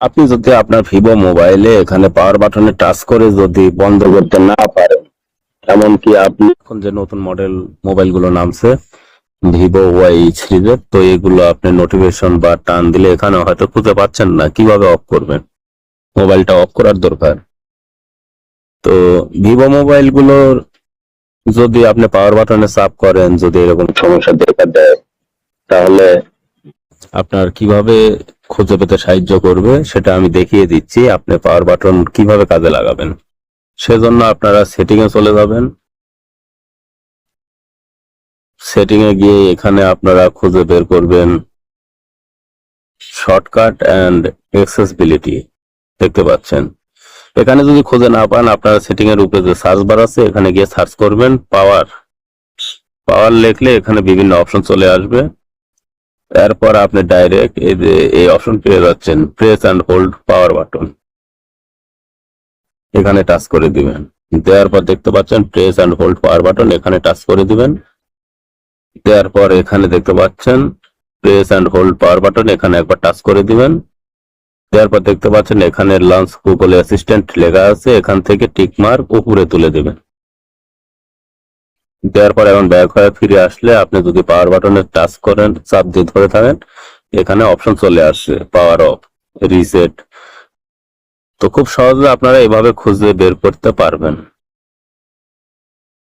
আপনি যদি আপনার ভিভো মোবাইলে এখানে পাওয়ার বাটনে টাচ করে যদি বন্ধ করতে না পারেন, এমনকি আপনি এখন যে নতুন মডেল মোবাইলগুলো নামছে, ভিভো ওয়াই সিরিজের তো এগুলো আপনি নোটিফিকেশন বা টান দিলে এখানে হয়তো খুঁজে পাচ্ছেন না, কীভাবে অফ করবেন? মোবাইলটা অফ করার দরকার। তো ভিভো মোবাইলগুলোর যদি আপনি পাওয়ার বাটনে চাপ করেন, যদি এরকম সমস্যা দেখা দেয়, তাহলে আপনার কীভাবে খুঁজে পেতে সাহায্য করবে, সেটা আমি দেখিয়ে দিচ্ছি আপনি পাওয়ার বাটন কীভাবে কাজে লাগাবেন। সেজন্য আপনারা সেটিং এ চলে যাবেন। সেটিং এ গিয়ে এখানে আপনারা খুঁজে বের করবেন শর্টকাট অ্যান্ড অ্যাক্সেসিবিলিটি দেখতে পাচ্ছেন। এখানে যদি খুঁজে না পান, আপনারা সেটিং এর উপরে যে সার্চ বার আছে, এখানে গিয়ে সার্চ করবেন পাওয়ার পাওয়ার লিখলে এখানে বিভিন্ন অপশন চলে আসবে। এরপর আপনি ডাইরেক্ট এই যে, এই অপশন পেয়ে যাচ্ছেন press and hold power button এখানে টাচ করে দিবেন। দেওয়ার পর দেখতে পাচ্ছেন press and hold power button এখানে টাচ করে দিবেন। দেওয়ার পর এখানে দেখতে পাচ্ছেন press and hold power button এখানে একবার টাচ করে দিবেন। দেওয়ার পর দেখতে পাচ্ছেন, এখানে লঞ্চ গুগল অ্যাসিস্ট্যান্ট লেখা আছে, এখান থেকে টিক মার্ক উপরে তুলে দেবেন। দেওয়ার পর এখন ব্যাক হয়ে ফিরে আসলে আপনি যদি পাওয়ার বাটনে টাচ করেন, চাপ দিয়ে ধরে থাকেন, এখানে অপশন চলে আসছে পাওয়ার অফ রিসেট তো খুব সহজে আপনারা এভাবে খুঁজে বের করতে পারবেন।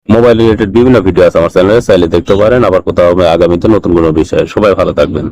মোবাইল রিলেটেড বিভিন্ন ভিডিও আছে আমার চ্যানেলে চাইলে দেখতে পারেন, আবার কোথাও আগামীতে নতুন কোনো বিষয়ে। সবাই ভালো থাকবেন।